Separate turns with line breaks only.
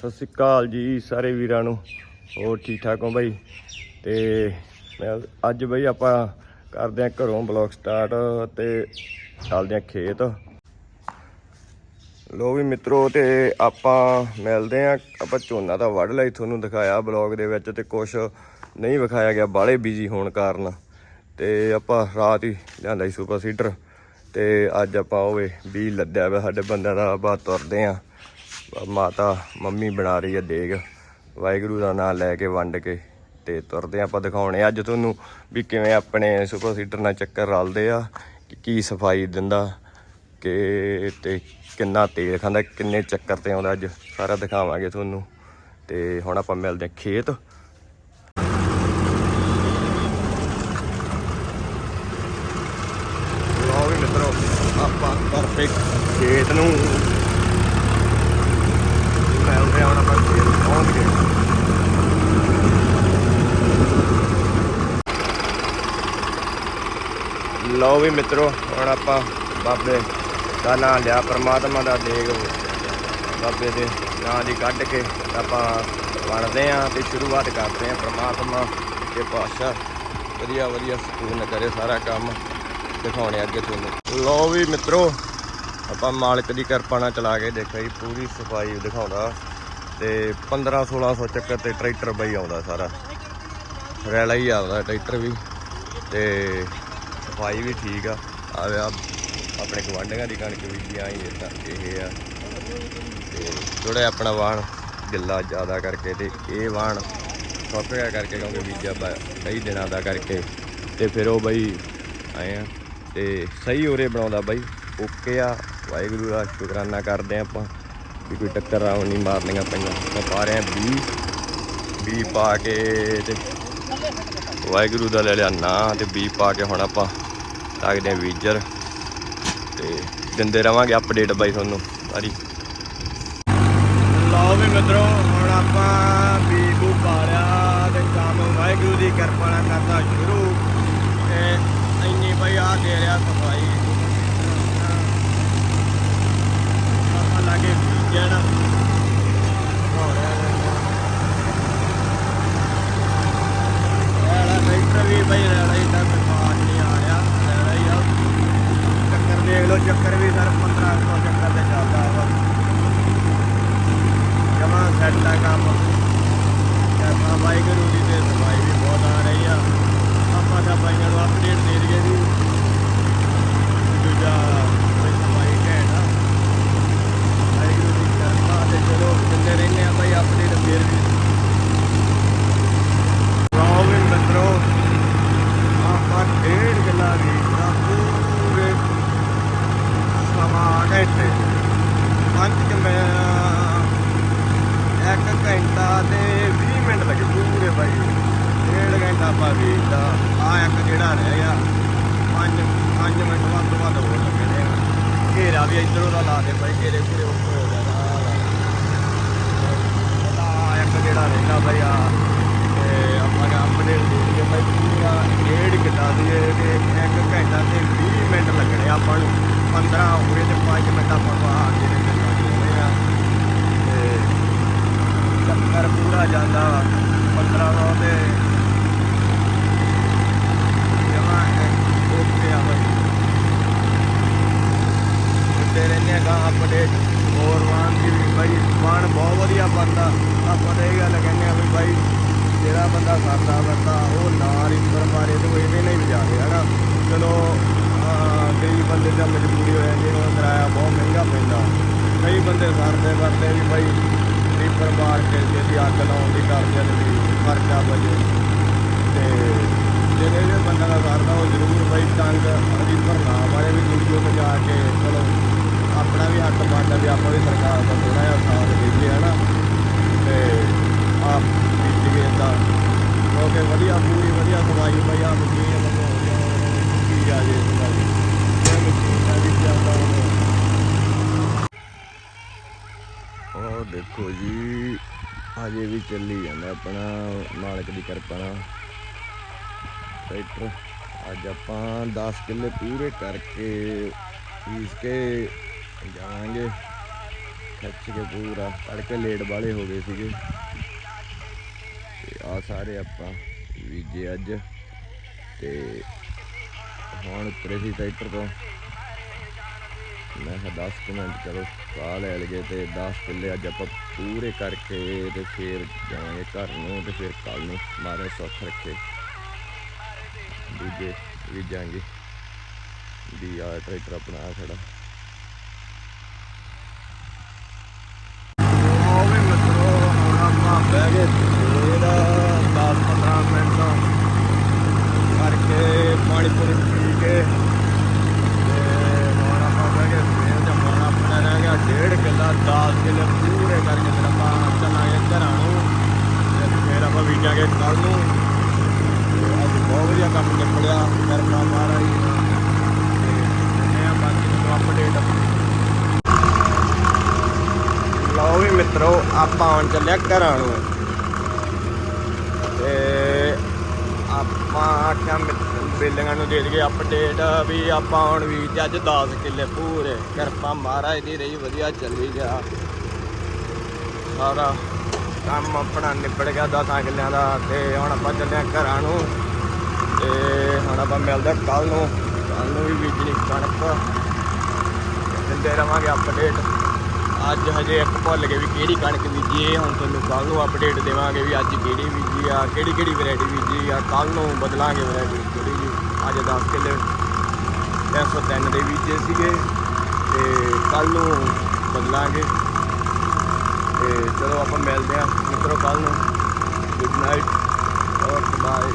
ਸਤਿ ਸ਼੍ਰੀ ਅਕਾਲ ਜੀ ਸਾਰੇ ਵੀਰਾਂ ਨੂੰ। ਹੋਰ ਠੀਕ ਠਾਕ ਹੋ ਬਾਈ? ਤੇ ਮੈਂ ਅੱਜ ਬਾਈ ਆਪਾਂ ਕਰਦੇ ਆਂ ਘਰੋਂ ਬਲੌਗ ਸਟਾਰਟ ਤੇ ਚੱਲਦੇ ਆਂ ਖੇਤ। ਲੋ ਵੀ ਮਿੱਤਰੋ, ਤੇ ਆਪਾਂ ਮਿਲਦੇ ਆਂ ਆਪਾਂ ਝੋਨਾ ਤਾਂ ਵੱਢ ਲਈ ਤੁਹਾਨੂੰ ਦਿਖਾਇਆ ਬਲੌਗ ਦੇ ਵਿੱਚ ਤੇ ਕੁਝ ਨਹੀਂ ਵਿਖਾਇਆ ਗਿਆ ਬਾਲੇ ਬਿਜ਼ੀ ਹੋਣ ਕਾਰਨ। ਤੇ ਆਪਾਂ ਰਾਤ ਹੀ ਲਿਆਂਦਾ ਸੀ ਸੁਪਰ ਸੀਡਰ ਤੇ ਅੱਜ ਆਪਾਂ ਹੋਵੇ ਵੀ ਲੱਦਿਆ ਵਾ, ਸਾਡੇ ਬੰਦਿਆਂ ਦਾ ਬਾ ਤੁਰਦੇ ਆਂ ਮਾਤਾ ਮੰਮੀ ਬਣਾ ਰਹੀ ਹੈ ਦੇਗ। ਵਾਹਿਗੁਰੂ ਦਾ ਨਾਮ ਲੈ ਕੇ ਵੰਡ ਕੇ ਤੇ ਤੁਰਦੇ ਆਂ ਆਪਾਂ ਦਿਖਾਉਣੇ ਅੱਜ ਤੁਹਾਨੂੰ ਵੀ ਕਿਵੇਂ ਆਪਣੇ ਸੁਪਰ ਸੀਡਰ ਨਾਲ ਚੱਕਰ ਰਲਦੇ ਆ, ਕਿ ਕੀ ਸਫ਼ਾਈ ਦਿੰਦਾ, ਕਿ ਤੇ ਕਿੰਨਾ ਤੇਲ ਖਾਂਦਾ, ਕਿੰਨੇ ਚੱਕਰ ਤੇ ਆਉਂਦਾ ਅੱਜ। ਸਾਰਾ ਦਿਖਾਵਾਂਗੇ ਤੁਹਾਨੂੰ। ਤੇ ਹੁਣ ਆਪਾਂ ਮਿਲਦੇ ਹਾਂ ਖੇਤ। ਲਓ ਵੀ ਮਿੱਤਰੋ, ਆਪਾਂ ਕਰਦੇ ਖੇਤ ਨੂੰ ਮਿਲਦੇ ਹਾਂ ਹੁਣ ਆਪਾਂ ਖੇਤ ਪਹੁੰਚ ਗਏ ਲਓ ਵੀ ਮਿੱਤਰੋ, ਹੁਣ ਆਪਾਂ ਬਾਬੇ ਦਾ ਨਾਂ ਲਿਆ, ਪ੍ਰਮਾਤਮਾ ਦਾ ਦੇਗ। ਬਾਬੇ ਦੇ ਨਾਂ ਦੀ ਕੱਢ ਕੇ ਆਪਾਂ ਬਣਦੇ ਆਂ ਤੇ ਸ਼ੁਰੂਆਤ ਕਰਦੇ ਆਂ ਪ੍ਰਮਾਤਮਾ ਦੇ ਪਾਸ਼ਾ ਵਧੀਆ ਵਧੀਆ ਸਕੂਨ ਕਰੇ ਸਾਰਾ ਕੰਮ, ਦਿਖਾਉਣੇ ਅੱਗੇ ਤੁਹਾਨੂੰ। ਲਓ ਵੀ ਮਿੱਤਰੋ, ਆਪਾਂ ਮਾਲਕ ਦੀ ਕਿਰਪਾ ਨਾਲ ਚਲਾ ਕੇ ਦੇਖਿਆ ਜੀ, ਪੂਰੀ ਸਫ਼ਾਈ ਦਿਖਾਉਂਦਾ। ਤੇ 15 1600 ਚੱਕਰ ਤੇ ਟਰੈਕਟਰ ਬਈ ਆਉਂਦਾ ਸਾਰਾ। ਰੈਲਾ ਹੀ ਆਉਂਦਾ, ਟਰੈਕਟਰ ਵੀ। ਤੇ ਸਫ਼ਾਈ ਵੀ ਠੀਕ ਆ। ਆਵੇ ਆ ਆਪਣੇ ਗਵਾਂਢੀਆਂ ਦੀ ਕਣਕ ਵੀ ਆਈ ਇਦਾਂ ਇਹ ਆ। ਤੇ ਥੋੜਾ ਆਪਣਾ ਵਾਹਣ ਗਿੱਲਾ ਜ਼ਿਆਦਾ ਕਰਕੇ ਤੇ ਇਹ ਵਾਹਣ ਸੁੱਕ ਗਿਆ ਕਰਕੇ ਕਿਉਂਕਿ ਬੀਜਾ ਬ- ਕਈ ਦਿਨਾਂ ਦਾ ਕਰਕੇ। ਤੇ ਫਿਰ ਉਹ ਬਈ ਆਏ ਆ ਤੇ ਸਹੀ ਉਰੇ ਬਣਾਉਂਦਾ ਬਾਈ। ਓਕੇ ਆ, ਵਾਹਿਗੁਰੂ ਦਾ ਸ਼ੁਕਰਾਨਾ ਕਰਦੇ ਆ ਆਪਾਂ ਵੀ ਕੋਈ ਟੱਕਰ ਆਉਣ ਨਹੀਂ ਮਾਰਨੀਆਂ ਪਈਆਂ। ਆਪਾਂ ਪਾ ਰਹੇ ਆ 20 20 ਪਾ ਕੇ ਤੇ ਵਾਹਿਗੁਰੂ ਦਾ ਲੈ ਲਿਆ ਨਾ ਤੇ ਬੀ ਪਾ ਕੇ ਹੁਣ ਆਪਾਂ ਲੱਗਦੇ ਵੀਜਰ। ਤੇ ਦਿੰਦੇ ਰਵਾਂਗੇ ਅਪਡੇਟ ਬਾਈ ਤੁਹਾਨੂੰ ਸਾਰੀ। ਲਓ ਵੀ ਮਿੱਤਰੋ, ਹੁਣ ਆਪਾਂ ਬੀ ਬੂ ਤੇ ਕੰਮ ਵਾਹਿਗੁਰੂ ਦੀ ਕਿਰਪਾ ਨਾਲ ਕਰਦਾ ਸ਼ੁਰੂ। ਤੇ ਇੰਨੀ ਬਈ ਆ ਦੇ ਰਿਹਾ ਸਫ਼ਾਈ। ਆਪਾਂ ਲਾਗੇ ਬੀਜਣ ਹੋ ਰਿਹਾ ਐੜਾ ਟਰੈਕਟਰ ਵੀ ਬਈ ਰੈਲਾ ਹੀ ਤਾਂ ਸਮਾਨ ਨਹੀਂ ਆ ਰਿਹਾ ਰੈਲਾ ਹੀ ਆ ਚੱਕਰ ਦੇਖ ਲਓ ਚੱਕਰ ਵੀ ਸਰ 1500 ਚੱਕਰ ਤੇ ਚੱਲਦਾ ਵਾ ਜਮਾ ਸੈੱਟ ਆ ਕੰਮ ਕਿਰਪਾ ਵਾਹਿਗੁਰੂ ਦੀ ਤੇ ਸਫ਼ਾਈ ਵੀ ਬਹੁਤ ਆ ਰਹੀ ਆ। ਆਪਾਂ ਤਾਂ ਭਾਈਆਂ ਨੂੰ ਅਪਡੇਟ ਦੇ ਦਈਏ ਵੀ ਦੂਜਾ ਕੋਈ ਸਫ਼ਾਈ ਘੈਂਟ ਆ। ਵਾਹਿਗੁਰੂ ਦੀ ਕਿਰਪਾ ਤੇ ਚਲੋ ਜਿੰਨੇ ਰਹਿੰਦੇ ਆ ਭਾਈ ਅਪਡੇਟ ਫੇਰ ਵੀ। ਲਓ ਵੀ ਮਿੱਤਰੋ, ਆਪਾਂ ਡੇਢ ਗੱਲਾਂ ਵੇਚਦਾ ਪੂਰੇ ਸਵਾ ਘੰਟੇ ਪੰਜ ਕਿ ਮੈਂ, ਇੱਕ ਘੰਟਾ ਤੇ ਮਿੰਟ ਲੱਗੇ ਪੂਰੇ ਬਾਈ। ਡੇਢ ਘੰਟਾ ਆਪਾਂ ਵੇਚਦਾ ਆ ਇੱਕ ਜਿਹੜਾ ਰਹਿ ਗਿਆ। 5 5 ਮਿੰਟ ਵੱਧ ਤੋਂ ਵੱਧ ਹੋਰ ਲੱਗਣੇ ਆ ਘੇਰਾ ਵੀ ਇਧਰੋਂ ਦਾ ਲਾ ਦੇ ਬਾਈ, ਘੇਰੇ ਘੇਰੇ ਉੱਪਰ ਹੋ ਜਾਣਾ ਆ ਇੱਕ ਜਿਹੜਾ ਰਹਿੰਦਾ ਬਾਈ ਆ ਤੇ ਆਪਾਂ ਨੇ ਅਪਡੇਟ ਦੇ ਦਈਏ ਬਾਈ ਪੂਰਾ ਡੇਢ ਘੰਟਾ ਦੀ ਤੇ ਇੱਕ ਘੰਟਾ ਤੇ 20 ਮਿੰਟ ਲੱਗਣੇ ਆਪਾਂ ਨੂੰ। 15 ਹੋਰੇ ਤੇ 5 ਮਿੰਟ ਆਪਾਂ ਨੂੰ ਆ ਕੇ ਲੱਗਣੇ ਆ ਤੇ ਚੱਕਰ ਪੂਰਾ ਜਾਂਦਾ 1500 ਤੇ ਜਮਾ ਓਕੇ ਆ ਬਾਈ ਹੁੰਦੇ ਰਹਿੰਦੇ ਗਾ ਅਪਡੇਟ ਹੋਰ ਵਾਹਨ ਦੀ ਵੀ ਬਾਈ, ਵਾਹਨ ਬਹੁਤ ਵਧੀਆ ਬੰਦਾ ਆਪਾਂ ਤਾਂ ਇਹ ਗੱਲ ਕਹਿੰਦੇ ਆ ਵੀ ਬਾਈ, ਜਿਹੜਾ ਬੰਦਾ ਸਰਦਾ ਬੰਦਾ ਉਹ ਨਾਲ ਹੀ ਮਾਰੇ ਤੇ ਉਹ ਇਹਦੇ ਨਹੀਂ ਵਜਾ ਰਿਹਾ ਹਨਾ? ਚਲੋ ਕਈ ਬੰਦੇ ਦਾ ਮਜਬੂਰੀ ਹੋ ਜਾਂਦੀ ਉਹਨਾਂ ਕਿਰਾਇਆ ਬਹੁਤ ਮਹਿੰਗਾ ਪੈਂਦਾ। ਕਈ ਬੰਦੇ ਸਰਦੇ ਵਰਦੇ ਵੀ ਬਾਈ ਰੀਪਰ ਮਾਰ ਕੇ ਜਿਹਦੀ ਅੱਗ ਲਾਉਣ ਦੀ ਕਰ ਜਾਂਦੇ ਖਰਚਾ ਬਜੇ ਤੇ ਜਿਹੜੇ ਜਿਹੜੇ ਬੰਦਾ ਦਾ ਕਰਦਾ ਉਹ ਜ਼ਰੂਰ ਬਈ ਤੰਗ ਰੀਪਰ ਨਾ ਮਾਰੇ ਵੀ ਵੀਡੀਓ ਤੇ ਜਾ ਕੇ ਚਲੋ, ਆਪਣਾ ਵੀ ਹੱਕ ਬਣਦਾ ਵੀ ਆਪਾਂ ਵੀ ਸਰਕਾਰ ਦਾ ਥੋੜਾ ਜਿਹਾ ਸਾਥ ਦੇਈਏ ਹਨਾ ਤੇ ਆਪ ਬੀਜ ਗਏ ਕਿਉਂਕਿ ਵਧੀਆ, ਪੂਰੀ ਵਧੀਆ ਸਫ਼ਾਈ ਬਈ ਆ ਮਸ਼ੀਨ ਮੰਗੋ ਕੀ ਆ ਜੇ ਇਸ ਗੱਲ ਇਹ ਮਸ਼ੀਨ ਦਾ ਵੀ ਚੱਲਦਾ ਉਹ ਦੇਖੋ ਜੀ, ਹਜੇ ਵੀ ਚੱਲੀ ਜਾਂਦਾ ਆਪਣਾ ਮਾਲਕ ਦੀ ਕਿਰਪਾ ਨਾਲ। ਟਰੈਕਟਰ ਅੱਜ ਆਪਾਂ 10 ਕਿੱਲੇ ਪੂਰੇ ਕਰਕੇ ਪੀਸ ਕੇ ਜਾਵਾਂਗੇ। ਖਿੱਚ ਕੇ ਪੂਰਾ, ਤੜਕੇ ਲੇਟ ਵਾਲੇ ਹੋ ਗਏ ਸੀਗੇ। ਤੇ ਆ ਸਾਰੇ ਆਪਾਂ ਬੀਜੇ ਅੱਜ। ਤੇ ਹੁਣ ਉਤਰੇ ਸੀ ਟਰੈਕਟਰ ਤੋਂ। ਮੈਂ ਕਿਹਾ 10 ਕੁ ਮਿੰਟ ਚਲੋ ਸਾਹ ਲੈ ਲਈਏ ਤੇ 10 ਕਿੱਲੇ ਅੱਜ ਆਪਾਂ ਪੂਰੇ ਕਰਕੇ ਤੇ ਫਿਰ ਜਾਵਾਂਗੇ ਘਰ ਨੂੰ ਤੇ ਫਿਰ ਕੱਲ ਨੂੰ ਮਾਰੇ ਸੁੱਖ ਰੱਖੇ। ਦੂਜੇ ਵੀ ਜਾਾਂਗੇ ਵੀ ਆ ਟਰੈਕਟਰ ਆਪਣਾ ਆ ਖੜਾ। ਬਹਿ ਗਏ। ਫੇਰ 10 15 ਮਿੰਟ ਕਰਕੇ ਪਾਣੀ ਪੂਣੀ ਪੀ ਕੇ ਤੇ ਹੁਣ ਆਪਾਂ ਬਹਿ ਗਏ ਫੇਰ ਤੇ ਹੁਣ ਆਪਣਾ ਰਹਿ ਗਿਆ ਡੇਢ ਕਿੱਲਾ 10 ਕਿੱਲੇ ਪੂਰੇ ਕਰਕੇ ਫਿਰ ਆਪਾਂ ਚੱਲਾਂਗੇ ਘਰਾਂ ਨੂੰ। ਤੇ ਫੇਰ ਆਪਾਂ ਬੀਜਾਂਗੇ ਕੱਲ ਨੂੰ। ਅੱਜ ਬਹੁਤ ਵਧੀਆ ਕੰਮ ਨਿਕਲਿਆ ਕਰਨਾ ਮਹਾਰਾਜ ਤੇ ਇਹ ਬਾਕੀ ਨੂੰ ਅਪਡੇਟ ਲਓ ਵੀ ਮਿੱਤਰੋ, ਆਪਾਂ ਹੁਣ ਚੱਲਿਆ ਘਰਾਂ ਨੂੰ। ਤੇ ਆਪਾਂ ਆਖਿਆ ਬਿਲਡਿੰਗਾਂ ਨੂੰ ਦੇ ਦਈਏ ਅਪਡੇਟ ਵੀ ਆਪਾਂ ਹੁਣ ਵੀ ਅੱਜ 10 ਕਿੱਲੇ ਪੂਰੇ। ਕਿਰਪਾ ਮਹਾਰਾਜ ਦੀ ਰਹੀ, ਵਧੀਆ ਚੱਲੀ ਗਿਆ ਸਾਰਾ ਕੰਮ ਆਪਣਾ ਨਿਬੜ ਗਿਆ 10 ਕਿੱਲਿਆਂ ਦਾ ਤੇ ਹੁਣ ਆਪਾਂ ਚੱਲਿਆ ਘਰਾਂ ਨੂੰ। ਤੇ ਹੁਣ ਆਪਾਂ ਮਿਲਦੇ ਕੱਲ ਨੂੰ। ਕੱਲ ਨੂੰ ਵੀ ਬੀਜਣੀ ਕਣਕ। ਦਿੰਦੇ ਰਵਾਂਗੇ ਅਪਡੇਟ ਅੱਜ ਹਜੇ ਇੱਕ ਭੁੱਲ ਗਏ ਵੀ ਕਿਹੜੀ ਕਣਕ ਬੀਜੀ ਹੁਣ ਤੁਹਾਨੂੰ ਕੱਲ ਨੂੰ ਅਪਡੇਟ ਦੇਵਾਂਗੇ ਵੀ ਅੱਜ ਕਿਹੜੀ ਬੀਜੀ ਆ ਕਿਹੜੀ ਕਿਹੜੀ ਵੈਰਾਈਟੀ ਬੀਜੀ ਆ। ਕੱਲ ਨੂੰ ਬਦਲਾਂਗੇ ਵੈਰਾਈਟੀ ਥੋੜੀ ਅੱਜ 10 ਕਿੱਲੇ 303 ਦੇ ਵਿੱਚ ਸੀਗੇ ਤੇ ਕੱਲ ਨੂੰ ਬਦਲਾਂਗੇ। ਤੇ ਚਲੋ ਆਪਾਂ ਮਿਲਦੇ ਹਾਂ ਮਿੱਤਰੋ ਕੱਲ ਨੂੰ। ਗੁੱਡ ਨਾਈਟ ਔਰ ਬਾਏ